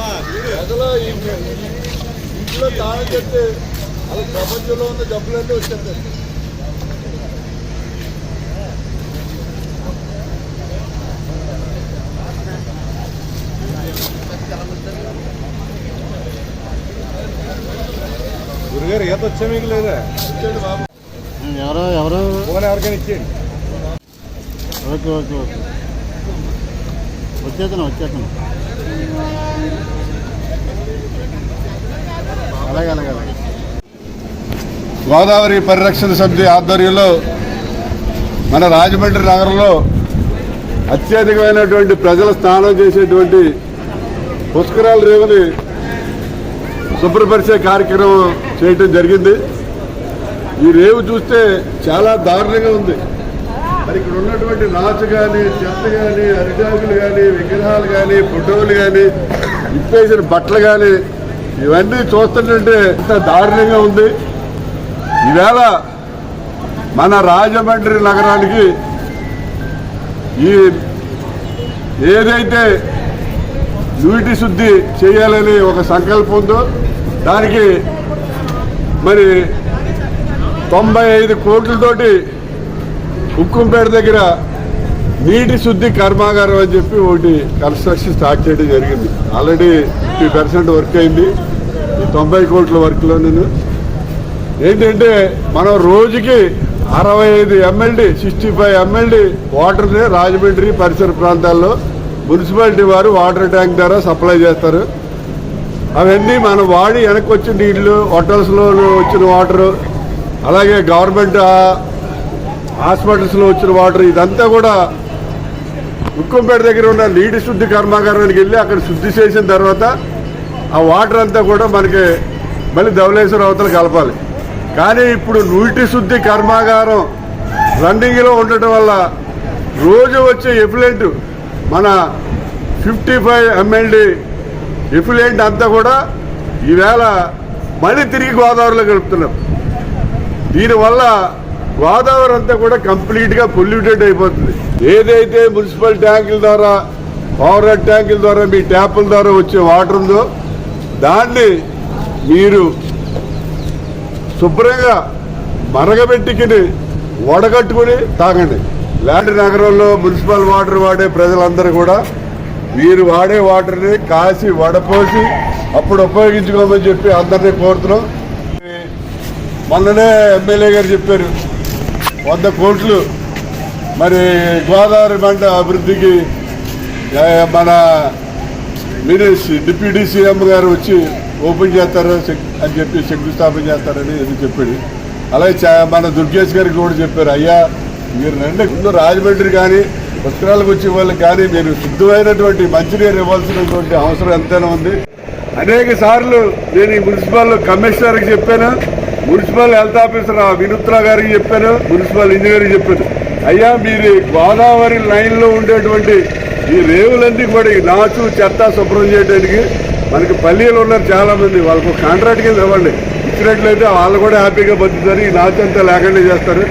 ప్రజలు ఇంట్లో తాళం చెప్తే అది ప్రపంచంలో ఉన్న జబ్బులన్నీ వచ్చేస్తాయి. గురుగారు ఈత వచ్చా మీకు లేదా? వచ్చేయండి బాబు. ఎవరు ఎవరు? ఫోన్ ఎవరికైనా ఇచ్చేయండి. Okay okay okay. వచ్చేతను వచ్చేతను అలాగే అలాగే గోదావరి పరిరక్షణ సమితి ఆధ్వర్యంలో మన రాజమండ్రి నగరంలో అత్యధికమైనటువంటి ప్రజలు స్నానం చేసేటువంటి పుష్కరాల రేవుని శుభ్రపరిచే కార్యక్రమం చేయటం జరిగింది. ఈ రేవు చూస్తే చాలా దారుణంగా ఉంది. మరి ఇక్కడ ఉన్నటువంటి నాచు కానీ చెత్త కానీ అరిటాకులు కానీ విగ్రహాలు కానీ ఫోటోలు కానీ ఇప్పేసిన బట్టలు కానీ ఇవన్నీ చూస్తుంటే ఇంత దారుణంగా ఉంది. ఈవేళ మన రాజమండ్రి నగరానికి ఈ ఏదైతే నీటి శుద్ధి చేయాలని ఒక సంకల్పం ఉందో దానికి మరి తొంభై ఐదు కోట్లతోటి ఉక్కుంపేట దగ్గర నీటి శుద్ధి కర్మాగారం అని చెప్పి ఒకటి కన్స్ట్రక్షన్ స్టార్ట్ చేయడం జరిగింది. ఆల్రెడీ ఫిఫ్టీ పర్సెంట్ వర్క్ అయింది. తొంభై కోట్ల వర్క్లో నేను. ఏంటంటే మనం రోజుకి అరవై ఐదు ఎమ్మెల్డీ సిక్స్టీ ఫైవ్ ఎమ్మెల్డీ వాటర్ని రాజమండ్రి పరిసర ప్రాంతాల్లో మున్సిపాలిటీ వారు వాటర్ ట్యాంక్ ద్వారా సప్లై చేస్తారు. అవన్నీ మనం వాడి వెనక్కి వచ్చిన నీళ్ళు హోటల్స్లో వచ్చిన వాటరు అలాగే గవర్నమెంట్ హాస్పిటల్స్లో వచ్చిన వాటర్ ఇదంతా కూడా ఉక్కంపేట దగ్గర ఉన్న నీటి శుద్ధి కర్మాగారానికి వెళ్ళి అక్కడ శుద్ధి చేసిన తర్వాత ఆ వాటర్ అంతా కూడా మనకి మళ్ళీ ధవలేశ్వర అవతల కలపాలి. కానీ ఇప్పుడు నీటి శుద్ధి కర్మాగారం రన్నింగ్లో ఉండటం వల్ల రోజు వచ్చే ఎఫిలెంట్ మన ఫిఫ్టీ ఫైవ్ ఎంఎల్డి ఎఫిలెంట్ అంతా కూడా ఈవేళ మళ్ళీ తిరిగి గోదావరిలో గడుపుతున్నాం దీనివల్ల గోదావరి అంతా కూడా కంప్లీట్గా పొల్యూటెడ్ అయిపోతుంది. ఏదైతే మున్సిపల్ ట్యాంకుల ద్వారా పవర్ ట్యాంకుల ద్వారా మీ ట్యాపుల ద్వారా వచ్చే వాటర్ ఉందో దాన్ని మీరు శుభ్రంగా మరగబెట్టికిని వడగట్టుకుని తాగండి. లాంటి నగరంలో మున్సిపల్ వాటర్ వాడే ప్రజలందరూ కూడా మీరు వాడే వాటర్ని కాసి వడపోసి అప్పుడు ఉపయోగించుకోమని చెప్పి అందరినీ కోరుతున్నాం. మొన్ననే ఎమ్మెల్యే గారు చెప్పారు వంద కోట్లు. మరి గోదావరి మండ అభివృద్ధికి మన మినిస్ట్రీ డిప్యూటీ సీఎం గారు వచ్చి ఓపెన్ చేస్తారు అని చెప్పి శంకుస్థాపన చేస్తారని ఇది చెప్పాడు. అలాగే మన దుర్గేష్ గారికి కూడా చెప్పారు అయ్యా మీరు రెండు ముందు రాజమండ్రి కానీ పుస్తకాలకు వచ్చే వాళ్ళకి కానీ మీరు శుద్ధమైనటువంటి మంచినీరు ఇవ్వాల్సినటువంటి అవసరం ఎంతైనా ఉంది. అనేక సార్లు నేను ఈ మున్సిపల్ కమిషనర్కి చెప్పాను మున్సిపల్ హెల్త్ ఆఫీసర్ ఆ గారికి చెప్పాను మున్సిపల్ ఇంజనీర్ చెప్పాను. అయ్యా మీరు గోదావరి లైన్లో ఉండేటువంటి ఈ రేవులన్నీ కూడా ఈ నాచు చెత్త శుభ్రం చేయడానికి మనకి పల్లెలు ఉన్నారు చాలా మంది వాళ్ళకు కాంట్రాక్ట్ కింద ఇవ్వండి. ఇచ్చినట్లయితే వాళ్ళు కూడా హ్యాపీగా బతుకుతారు. ఈ నాచు అంతా లేకుండా చేస్తారు.